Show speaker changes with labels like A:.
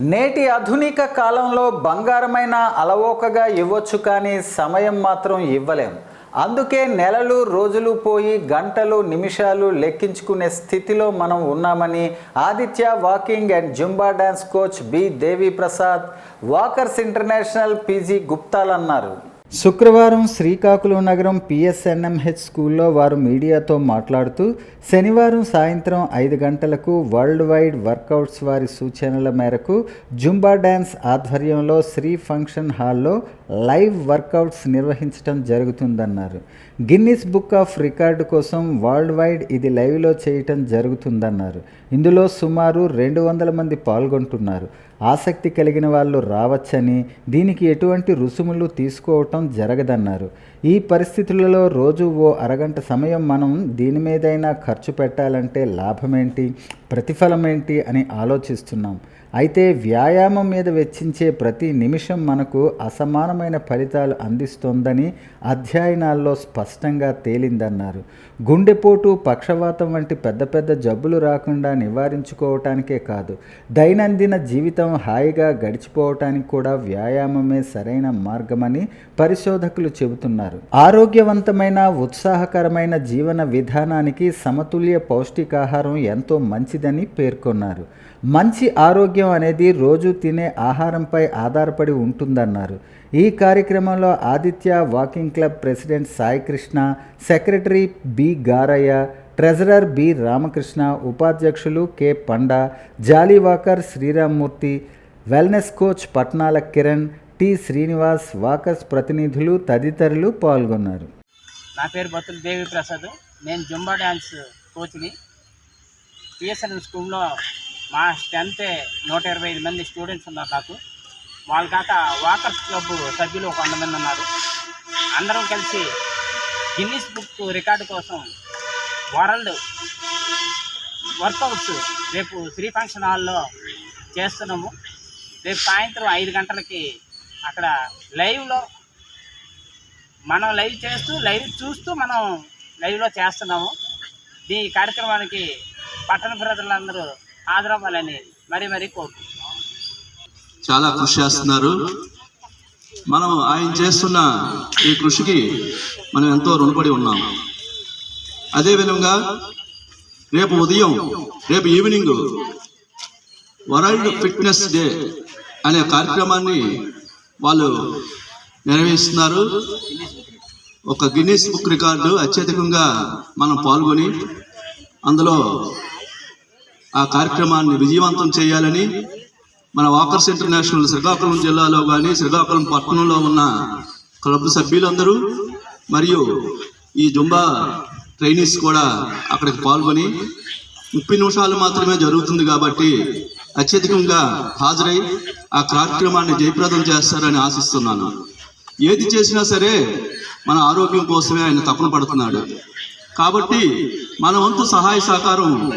A: నేటి ఆధునిక కాలంలో బంగారమైన అలవోకగా ఇవ్వచ్చు కానీ సమయం మాత్రం ఇవ్వలేం. అందుకే నెలలు రోజులు పోయి గంటలు నిమిషాలు లెక్కించుకునే స్థితిలో మనం ఉన్నామని Aditya walking and zumba dance coach B Devi Prasad walkers international P G గుప్తాల్ అన్నారు శుక్రవారం శ్రీకాకుళం నగరం పిఎస్ఎన్ఎంహెచ్ స్కూల్లో వారు మీడియాతో మాట్లాడుతూ శనివారం సాయంత్రం ఐదు గంటలకు వరల్డ్ వైడ్ వర్కౌట్స్ వారి సూచనల మేరకు జుంబా డ్యాన్స్ ఆధ్వర్యంలో శ్రీ ఫంక్షన్ హాల్లో లైవ్ వర్కౌట్స్ నిర్వహించడం జరుగుతుందన్నారు. గిన్నిస్ బుక్ ఆఫ్ రికార్డు కోసం వరల్డ్ వైడ్ ఇది లైవ్లో చేయటం జరుగుతుందన్నారు. ఇందులో సుమారు రెండు వందల మంది పాల్గొంటున్నారు. ఆసక్తి కలిగిన వాళ్ళు రావచ్చని దీనికి ఎటువంటి రుసుములు తీసుకోవటం జరగదన్నారు. ఈ పరిస్థితులలో రోజు ఓ అరగంట సమయం మనం దీని మీదైనా ఖర్చు పెట్టాలంటే లాభమేంటి? ప్రతిఫలం ఏంటి అని ఆలోచిస్తున్నాం. అయితే వ్యాయామం మీద వెచ్చించే ప్రతి నిమిషం మనకు అసమానమైన ఫలితాలు అందిస్తోందని అధ్యయనాల్లో స్పష్టంగా తేలిందన్నారు. గుండెపోటు పక్షవాతం వంటి పెద్ద పెద్ద జబ్బులు రాకుండా నివారించుకోవటానికే కాదు దైనందిన జీవితం హాయిగా గడిచిపోవటానికి కూడా వ్యాయామమే సరైన మార్గమని పరిశోధకులు చెబుతున్నారు. ఆరోగ్యవంతమైన ఉత్సాహకరమైన జీవన విధానానికి సమతుల్య పౌష్టికాహారం ఎంతో మంచిదని పేర్కొన్నారు. మంచి ఆరోగ్యం అనేది రోజు తినే ఆహారంపై ఆధారపడి ఉంటుందన్నారు. ఈ కార్యక్రమంలో Aditya walking club president Sai Krishna secretary B Garayya treasurer B Ramakrishna ఉపాధ్యక్షులు K Panda jolly walker Sriramamurthy wellness coach Patnala Kiran T Srinivas walkers ప్రతినిధులు తదితరులు పాల్గొన్నారు.
B: నా పేరు బతులు దేవి ప్రసాద్. నేను జుంబా డ్యాన్స్ కోచ్ని. పిఎస్ఎన్ స్కూల్లో మా స్ట్రెంత్ నూట ఇరవై ఐదు మంది స్టూడెంట్స్ ఉన్నారు నాకు. వాళ్ళ కాక వాకర్స్ క్లబ్ సభ్యులు ఒక వంద మంది ఉన్నారు. అందరం కలిసి గిన్నిస్ బుక్ రికార్డు కోసం వరల్డ్ వర్కౌట్స్ రేపు శ్రీ ఫంక్షన్ హాల్లో చేస్తున్నాము. రేపు సాయంత్రం ఐదు గంటలకి అక్కడ లైవ్లో మనం లైవ్ చేస్తూ లైవ్ చూస్తూ మనం లైవ్లో చేస్తున్నాము. ఈ కార్యక్రమానికి పట్టణ ప్రజలందరూ హాజరవ్వాలని మరీ మరీ కోరుకుంటున్నాం
C: చాలా కృషి చేస్తున్నారు. మనం ఆయన చేస్తున్న ఈ కృషికి మనం ఎంతో రుణపడి ఉన్నాం. అదేవిధంగా రేపు ఉదయం రేపు ఈవినింగ్ వరల్డ్ ఫిట్నెస్ డే అనే కార్యక్రమాన్ని వాళ్ళు నిర్వహిస్తున్నారు ఒక గిన్నీస్ బుక్ రికార్డు అత్యధికంగా మనం పాల్గొని అందులో ఆ కార్యక్రమాన్ని విజయవంతం చేయాలని మన వాకర్స్ ఇంటర్నేషనల్ శ్రీకాకుళం జిల్లాలో కానీ శ్రీకాకుళం పట్టణంలో ఉన్న క్లబ్ సభ్యులందరూ మరియు ఈ జుంబా ట్రైనీస్ కూడా అక్కడికి పాల్గొని ముప్పై నిమిషాలు మాత్రమే జరుగుతుంది కాబట్టి అత్యధికంగా హాజరై ఆ కార్యక్రమాన్ని జయప్రదం చేస్తారని ఆశిస్తున్నాను. ఏది చేసినా సరే మన ఆరోగ్యం కోసమే ఆయన తపన పడుతున్నాడు. కాబట్టి మన వంతు సహాయ సహకారం